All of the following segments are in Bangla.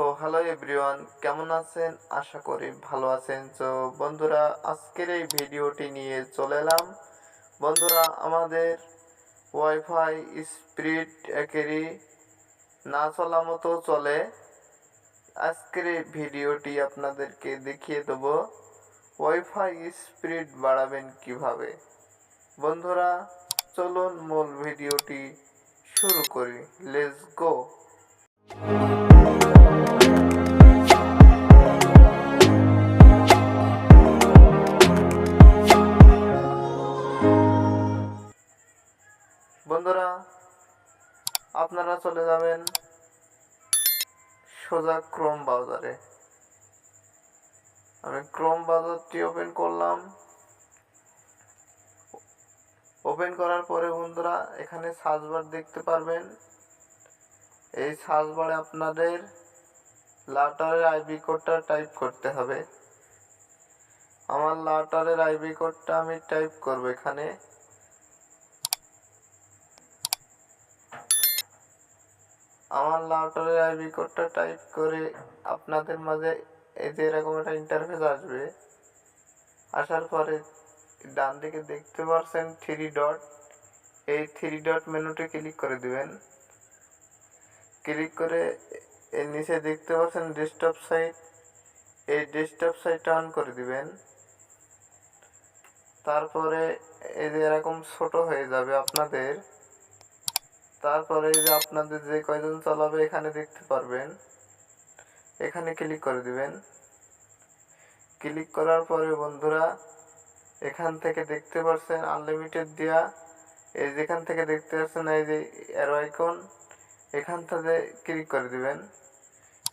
সো হ্যালো এভরিওয়ান কেমন আছেন? আশা করি ভালো আছেন। তো বন্ধুরা, আজকের এই ভিডিওটি নিয়ে চলে এলাম। বন্ধুরা, আমাদের ওয়াইফাই স্পিড একেরই না চলা মতো চলে। আজকের এই ভিডিওটি আপনাদেরকে দেখিয়ে দেব। ওয়াইফাই স্পিড বাড়াবেন কীভাবে? বন্ধুরা, চলুন মূল ভিডিওটি শুরু করি। লেটস গো আপনারা চলে যাবেন সোজা ক্রোম ব্রাউজারে আমি ক্রোম ব্রাউজারটি ওপেন করলাম। ওপেন করার পরে বন্ধুরা, এখানে সার্চ বার দেখতে পারবেন। এই সার্চ বারে আপনাদের লাটারের আইবি কোডটা টাইপ করতে হবে। আমার লাটারের আইবি কোডটা আমি টাইপ করব এখানে। আমার লাউটারের আইবি কোডটা টাইপ করে আপনাদের মাঝে এই যে এরকম একটা ইন্টারফেস আসবে, আসার পরে ডান দিকে দেখতে পাচ্ছেন থ্রি ডট এই থ্রি ডট মেনুতে ক্লিক করে দিবেন। ক্লিক করে এর নিচে দেখতে পাচ্ছেন ডেস্কটপ সাইট এই ডেস্কটপ সাইটটা অন করে দিবেন। তারপরে এই যে এরকম ছোট হয়ে যাবে আপনাদের তারপরে যে আপনাদের যে কয়জন চালাবে এখানে দেখতে পারবেন। এখানে ক্লিক করে দিবেন। ক্লিক করার পরে বন্ধুরা, এখান থেকে দেখতে পাচ্ছেন আনলিমিটেড দেওয়া এই যেখান থেকে দেখতে পাচ্ছেন এই যে অ্যারো আইকন এখান থেকে ক্লিক করে দিবেন।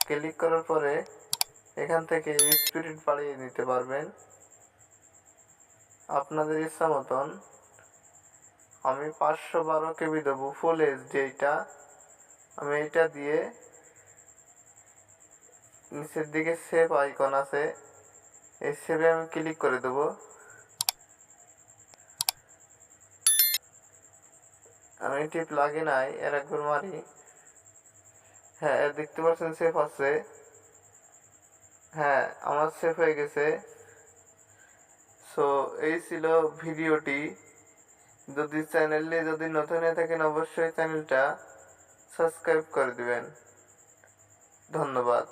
ক্লিক করার পরে এখান থেকে স্পিড বাড়িয়ে নিতে পারবেন। আপনাদের ইচ্ছা মতন। আমি পাঁচশো বারো কেবি দেবো ফুল এইচডি এইটা। আমি এইটা দিয়ে নিচের দিকে সেভ আইকন আছে, এই সেভে আমি ক্লিক করে দেবো। আমি টিপ লাগি নাই এর একবার মারি। হ্যাঁ দেখতে পাচ্ছেন সেফ আছে। হ্যাঁ আমার সেফ হয়ে গেছে। সো এই ছিল ভিডিওটি যদি চ্যানেলে যদি নতুন হয়ে থাকেন অবশ্যই চ্যানেলটা সাবস্ক্রাইব করে দিবেন। ধন্যবাদ।